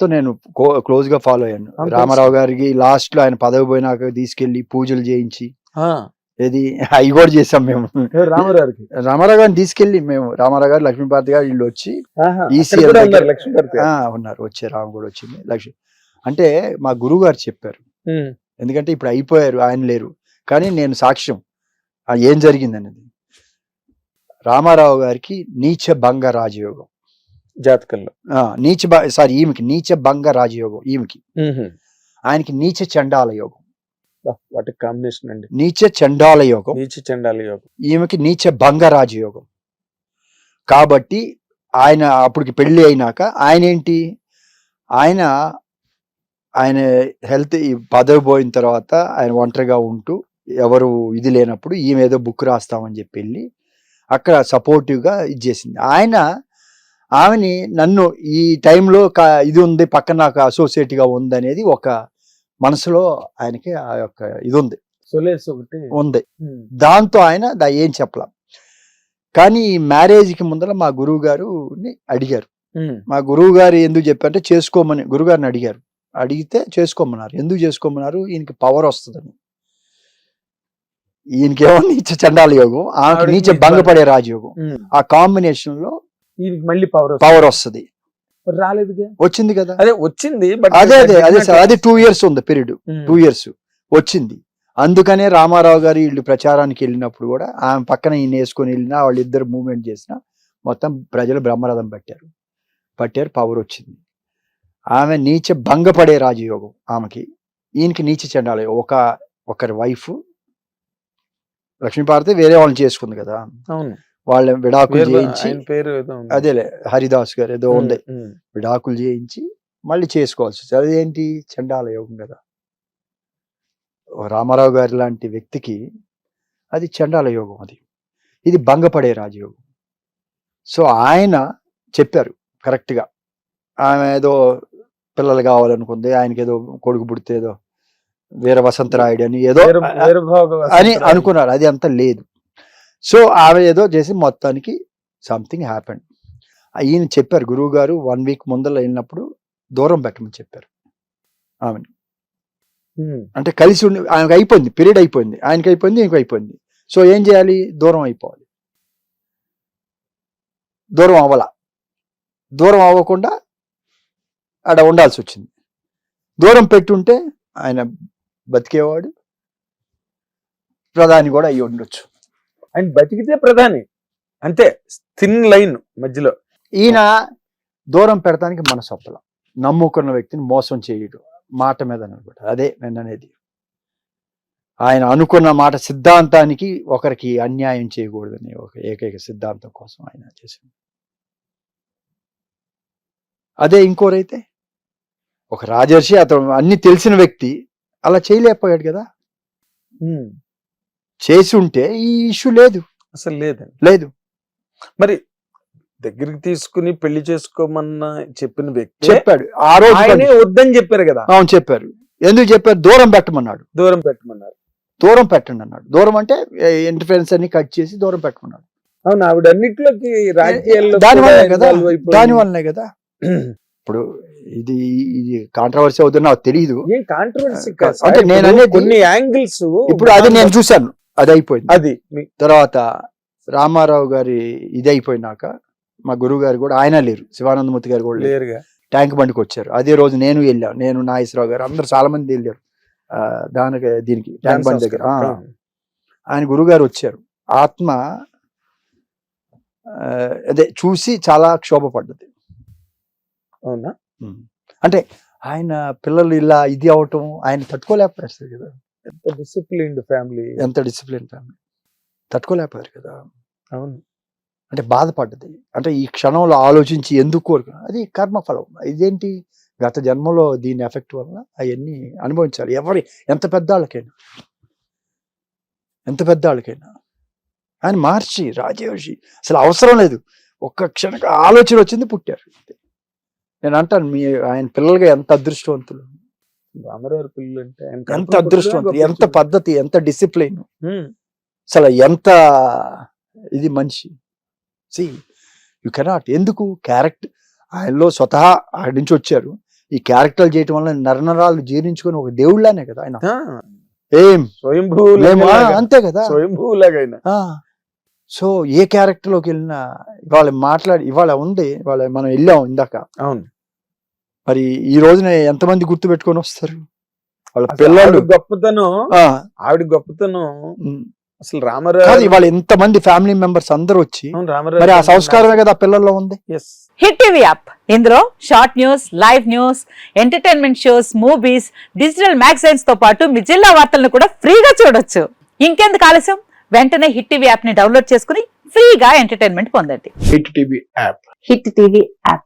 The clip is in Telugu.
తో నేను క్లోజ్గా ఫాలో అయ్యాను. రామారావు గారికి లాస్ట్లో ఆయన పదవి పోయినాక తీసుకెళ్ళి పూజలు చేయించి ఏది అవి కూడా చేసాం మేము. ఎవరు? రామారావుకి రామారావు గారిని తీసుకెళ్ళి మేము రామారావు గారు లక్ష్మీపార్తి గారు వీళ్ళు వచ్చి ఉన్నారు వచ్చే రాము కూడా వచ్చింది. లక్ష్మి అంటే మా గురువు గారు చెప్పారు. ఎందుకంటే ఇప్పుడు అయిపోయారు ఆయన లేరు. కానీ నేను సాక్ష్యం ఏం జరిగింది అనేది రామారావు గారికి నీచ భంగ రాజయోగం. జాతకంలో. నీచ సారీ ఈమెకి నీచ భంగ రాజయోగం ఈమెకి. ఆయనకి నీచ చండాల యోగం. వాటి కాంబినేషన్ అండి. నీచ చండాల యోగం. నీచ చండాలి యోగం. ఈమెకి నీచ భంగ రాజయోగం. కాబట్టి ఆయన అప్పటికి పెళ్ళి అయినాక ఆయన ఏంటి ఆయన ఆయన హెల్త్ పదవి పోయిన తర్వాత ఆయన ఒంటరిగా ఉంటూ ఎవరు ఇది లేనప్పుడు ఈమె ఏదో బుక్ రాస్తామని చెప్పి వెళ్ళి అక్కడ సపోర్టివ్గా ఇది చేసింది. ఆయన ఆమెని నన్ను ఈ టైంలో క- ఇది ఉంది పక్కన నాకు అసోసియేట్గా ఉంది అనేది ఒక మనసులో ఆయనకి ఆ యొక్క ఇది ఉంది. ఒకటి. ఉంది. దాంతో ఆయన దా ఏం చెప్పలేం. కానీ ఈ మ్యారేజ్కి ముందర మా గురువు గారుని అడిగారు మా గురువు గారు ఎందుకు చెప్పారంటే చేసుకోమని గురుగారిని అడిగారు. అడిగితే చేసుకోమన్నారు. ఎందుకు చేసుకోమన్నారు? ఈయనకి పవర్ వస్తుందని. ఈయనకేమో నీచ చండాల యోగం ఆమెకి నీచ భంగపడే రాజయోగం. ఆ కాంబినేషన్లో ఈయనకి మళ్ళీ పవర్ పవర్ వస్తుంది. రాలేదుగా? వచ్చింది కదా? అదే వచ్చింది బట్ అదే అదే అదే సార్ అది టూ ఇయర్స్ ఉంది పీరియడ్ టూ ఇయర్స్ వచ్చింది. అందుకనే రామారావు గారు వీళ్ళు ప్రచారానికి వెళ్ళినప్పుడు కూడా ఆమె పక్కన ఈయన వేసుకొని వెళ్ళినా వాళ్ళిద్దరు మూవ్మెంట్ చేసినా మొత్తం ప్రజలు బ్రహ్మరథం పట్టారు. పట్టారు పవర్ వచ్చింది. ఆమె నీచ భంగపడే రాజయోగం ఆమెకి. ఈయనకి నీచ చెండాలి ఒక ఒకరి వైఫ్ లక్ష్మీపార్వతి వేరే వాళ్ళని చేసుకుంది కదా. అవును. వాళ్ళ విడాకులు చేయించి పేరు. అదేలే హరిదాస్ గారు ఏదో ఉంది. విడాకులు చేయించి మళ్ళీ చేసుకోవాల్సి వస్తుంది. అదేంటి? చండాల యోగం కదా. రామారావు గారి లాంటి వ్యక్తికి అది చండాల యోగం అది. ఇది భంగపడే రాజయోగం. సో ఆయన చెప్పారు కరెక్ట్గా. ఆమె ఏదో పిల్లలు కావాలనుకుంది ఆయనకి ఏదో కొడుకు పుడితే ఏదో వీర వసంతరాయుడు అని ఏదో అని. అనుకున్నారు. అది అంత లేదు. సో ఆమె ఏదో చేసి మొత్తానికి సంథింగ్ హ్యాపెండ్ ఈయన చెప్పారు గురువు గారు వన్ వీక్ ముందర వెళ్ళినప్పుడు దూరం పెట్టమని చెప్పారు. ఆమెను ఉమ్, అంటే కలిసి ఉండి ఆయనకు అయిపోయింది పీరియడ్ అయిపోయింది. ఆయనకి అయిపోయింది ఇంకో అయిపోయింది. సో ఏం చేయాలి? దూరం అయిపోవాలి. దూరం అవ్వాల. దూరం అవ్వకుండా ఆడ ఉండాల్సి వచ్చింది. దూరం పెట్టుంటే ఆయన బతికేవాడు. ప్రధాని కూడా అయ్యి ఉండొచ్చు. ఆయన బతికితే ప్రధాని. అంతే థిన్ లైన్ మధ్యలో. ఈయన దూరం పెడతానికి మనసు ఒప్పల. నమ్ముకున్న వ్యక్తిని మోసం చేయడు. మాట మీద అదే నేను అనేది. ఆయన అనుకున్న మాట సిద్ధాంతానికి ఒకరికి అన్యాయం చేయకూడదని ఒక ఏకైక సిద్ధాంతం కోసం ఆయన చేసింది అదే ఇంకోరైతే ఒక రాజర్షి అతను అన్ని తెలిసిన వ్యక్తి అలా చేయలేకపోయాడు కదా? చేసి ఉంటే ఈ ఇష్యూ లేదు. అసలు లేదండి. లేదు. మరి దగ్గరికి తీసుకుని పెళ్ళి చేసుకోమన్న చెప్పిన వ్యక్తి చెప్పాడు. ఆ రోజు ఆయనే వద్దని చెప్పారు కదా. అవును చెప్పారు. ఎందుకు చెప్పారు? దూరం పెట్టమన్నాడు. దూరం పెట్టమన్నారు. దూరం పెట్టండి అన్నాడు. దూరం అంటే ఇంటర్ఫరెన్స్ అన్ని కట్ చేసి దూరం పెట్టమన్నాడు. అవును ఆవిడ అన్నిట్లోకి రాజకీయాల్లో దాని కూడా వల్లనే కదా? involve అయిపోయింది. దాని వల్లనే కదా? ఇప్పుడు ఇది ఇది కాంట్రవర్సీ అవుతుంది నాకు తెలియదు ఏం కాంట్రవర్సీ అంటే నేను అనేది- కొన్ని యాంగిల్స్ ఇప్పుడు అది నేను చూశాను. అది అయిపోయింది అది తర్వాత రామారావు గారి ఇది అయిపోయినాక మా గురువు గారు కూడా ఆయన లేరు శివానందమూర్తి గారు కూడా లేరు. ట్యాంక్ బండికి వచ్చారు. అదే రోజు నేను వెళ్ళాను నేను నాగేశ్వరరావు గారు అందరు చాలా మంది వెళ్ళారు దానికి దీనికి ట్యాంక్ బండి దగ్గర. ఆయన గురుగారు వచ్చారు. ఆత్మ అదే చూసి చాలా క్షోభపడ్డది. అవునా? అంటే ఆయన పిల్లలు ఇలా ఇది అవటం ఆయన తట్టుకోలేకపోయారు కదా. ఎంత డిసిప్లిన్డ్ ఫ్యామిలీ. ఎంత డిసిప్లిన్ ఫ్యామిలీ. తట్టుకోలేకపోయారు కదా. అవును. అంటే బాధపడ్డది. అంటే ఈ క్షణంలో ఆలోచించి ఎందుకు కోరుకు అది కర్మఫలం ఇదేంటి? గత జన్మలో దీని ఎఫెక్ట్ వల్ల అవన్నీ అనుభవించాలి. ఎవరి ఎంత పెద్దాళ్ళకైనా. ఎంత పెద్దాళ్ళకైనా. ఆయన మార్చి రాజయోషి. అసలు అవసరం లేదు. ఒక్క క్షణ ఆలోచన వచ్చింది పుట్టారు. నేను అంటాను మీ ఆయన పిల్లలుగా ఎంత అదృష్టవంతులు. రామరావు పిల్లలు అంటే ఎంత పుట్టిన ఎంత పద్ధతి ఎంత డిసిప్లైన్. అసలు ఎంత ఇది మనిషి. సి యు కెనాట్ ఎందుకు? క్యారెక్టర్ ఆయనలో స్వతహా ఆడి నుంచి వచ్చారు. ఈ క్యారెక్టర్లు చేయటం వల్ల నరనరాలు జీర్ణించుకొని ఒక దేవుళ్ళనే కదా ఆయన. ఏం? స్వయంభూ అంతే కదా. స్వయంభూ లాగైనా ఆ. సో ఏ క్యారెక్టర్లోకి వెళ్ళినా ఇవాళ మాట్లాడి ఇవాళ ఉంది ఇవాళ మనం వెళ్ళాం ఇందాక. అవును. మరి ఈ రోజున ఎంతమంది గుర్తు పెట్టుకొని వస్తారు? వాళ్ళ పిల్లలు. గొప్పతనం ఆవిడ గొప్పతనం. అసలు కాదు రామారావు ఇవాళ ఎంతమంది ఫ్యామిలీ మెంబర్స్ అందరూ వచ్చి మరి ఆ సంస్కారమే కదా పిల్లల్లో ఉంది? Yes Hit TV app. ఇందులో short news live news entertainment shows movies digital మ్యాగజైన్స్తో పాటు మీ జిల్లా వార్తలను కూడా ఫ్రీగా చూడొచ్చు. ఇంకెందుకు ఆలస్యం? వెంటనే హిట్ టీవీ యాప్ని డౌన్లోడ్ చేసుకుని ఫ్రీగా ఎంటర్టైన్మెంట్ పొందండి. Hit TV app. Hit TV app.